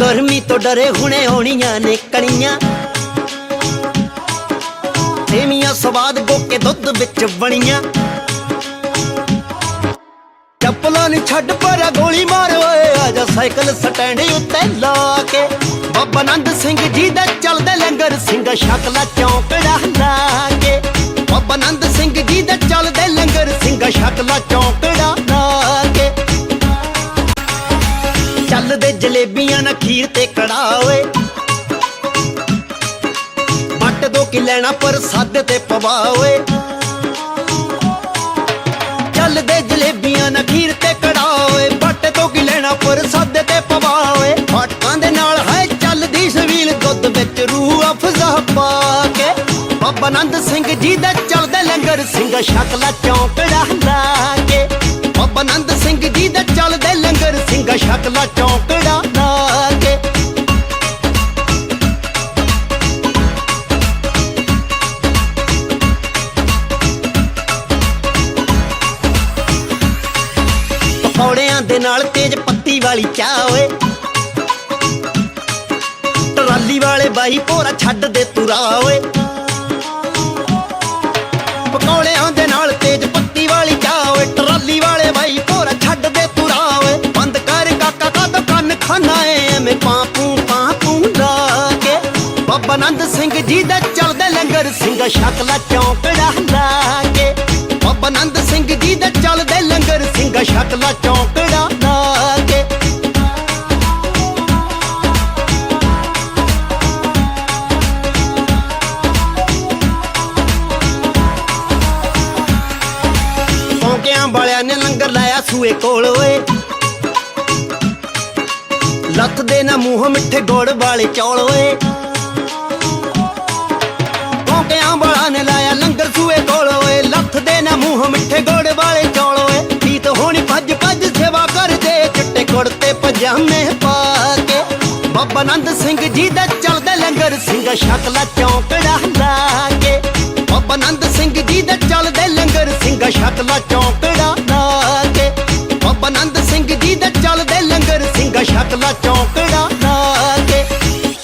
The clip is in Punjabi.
ਗਰਮੀ ਤੋਂ ਡਰੇ ਹੁਣੇ ਹੋਣੀਆਂ ਨੇ ਕਣੀਆਂ। ਸੇਮੀਆਂ ਸਵਾਦ ਗੋਕੇ ਦੁੱਧ ਵਿੱਚ ਬਣੀਆਂ ਚੱਪਲਾਂ ਨੂੰ ਛੱਡ ਪਰਾ ਗੋਲੀ ਮਾਰ ਓਏ ਆਜਾ ਸਾਈਕਲ ਸਟੈਂਡ ਉੱਤੇ ਲਾ ਕੇ। ਬਾਬਾ ਨੰਦ ਸਿੰਘ ਜੀ ਦਾ ਚੱਲਦਾ ਲੰਗਰ, ਸਿੰਘ ਸ਼ਕਲਾ ਚੌਂਕੜਾ ਲਾ ਕੇ। ਬਾਬਾ ਆਨੰਦ ਸਿੰਘ ਜੀ ਦਾ ਚੱਲਦੇ ਲੰਗਰ, ਸਿੰਘ ਸ਼ਕਲਾ ਚੌਂਕੜਾ ਜਲੇਬੀਆਂ ਨਾ ਖੀਰ ਤੇ ਕੜਾ ਓਏ। ਵੱਟ ਦੋ ਕਿ ਲੈਣਾ ਪਰ ਸੱਦ ਤੇ ਪਵਾ ਓਏ। ਚੱਲਦੇ ਜਲੇਬੀਆਂ ਨਾ ਖੀਰ ਤੇ ਕੜਾ ਓਏ। ਵੱਟ ਤੋਂ ਕੀ ਲੈਣਾ ਪਰ ਸੱਦ ਤੇ ਪਵਾ ਓਏ। ਫਾਟਕਾਂ ਦੇ ਨਾਲ ਹੈ ਚੱਲਦੀ ਸਵੀਲ ਦੁੱਧ ਵਿੱਚ ਰੂਹ ਅਫਜ਼ਾ ਪਾ ਕੇ। ਬਾਬਾ ਆਨੰਦ ਸਿੰਘ ਜੀ ਦਾ ਚੱਲਦੇ ਲੰਗਰ, ਸਿੰਘ ਸ਼ਕਲਾ ਚੌਂਕੜਾ ਲਾ ਕੇ। ਬਾਬਾ ਨੰਦ ਸਿੰਘ ਜੀ ਦਾ ਚੱਲਦੇ ਲੰਗਰ, ਸਿੰਘ ਸ਼ਕਲਾ ਚੌਂਕੜਾ ਪਕੌੜਿਆਂ ਦੇ ਨਾਲ ਤੇਜ ਪੱਤੀ ਵਾਲੀ ਚਾਹ ਓਏ। ਟਰਾਲੀ ਵਾਲੇ ਬਾਈ ਭੋਰਾ ਛੱਡ ਦੇ ਤੁਰਾ ਓਏ। ਪਕੌੜਿਆਂ ਦੇ ਨਾਲ ਤੇਜ ਪੱਤੀ ਵਾਲੀ ਚਾਹ ਓਏ। ਟਰਾਲੀ ਵਾਲੇ ਬਾਈ ਭੋਰਾ ਛੱਡ ਦੇ ਤੁਰਾ ਓਏ। ਬੰਦ ਕਰ ਕਾਕਾ ਕਦ ਕੰਨ ਖਾਨਾ ਏ, ਐਵੇਂ ਪਾਪੂ ਪਾਪੂ ਲਾ ਕੇ। ਬਾਬਾ ਨੰਦ ਸਿੰਘ ਜੀ ਦਾ ਚੱਲਦਾ ਲੰਗਰ, ਸਿੰਘ ਸ਼ਕਲਾ ਚੌਂਕੜਾ ਲਾ ਕੇ। ਬਾਬਾ ਸਿੰਘ ਜੀ ਦਾ ਚੱਲਦਾ ਲੰਗਰ, ਸਿੰਘ ਸ਼ਕਲਾ ਚੌਂਕੜਾ ਲਾ ਕੇ। ਪੌਂਕਿਆਂ ਵਾਲਿਆਂ ਨੇ ਲੰਗਰ ਲਾਇਆ ਸੂਏ ਕੋਲ, ਓਏ। ਲੱਥ ਦੇ ਨਾ ਮੂੰਹ ਮਿੱਠੇ ਗੋੜ ਵਾਲੇ ਚੌਲ, ਓਏ। ਪੌਂਕਿਆਂ ਵਾਲਿਆਂ ਨੇ ਬਾਬਾ ਨੰਦ ਸਿੰਘ ਜੀ ਦਾ ਚੱਲਦਾ ਲੰਗਰ, ਸਿੰਘ ਸ਼ਕਲਾ ਚੌਂਕੜਾ ਲਾ ਕੇ। ਬਾਬਾ ਨੰਦ ਸਿੰਘ ਜੀ ਦਾ ਚੱਲਦਾ ਲੰਗਰ, ਸਿੰਘ ਸ਼ਕਲਾ ਚੌਂਕੜਾ ਲਾ ਕੇ। ਬਾਬਾ ਨੰਦ ਸਿੰਘ ਜੀ ਦਾ ਚੱਲਦਾ ਲੰਗਰ, ਸਿੰਘ ਸ਼ਕਲਾ ਚੌਂਕੜਾ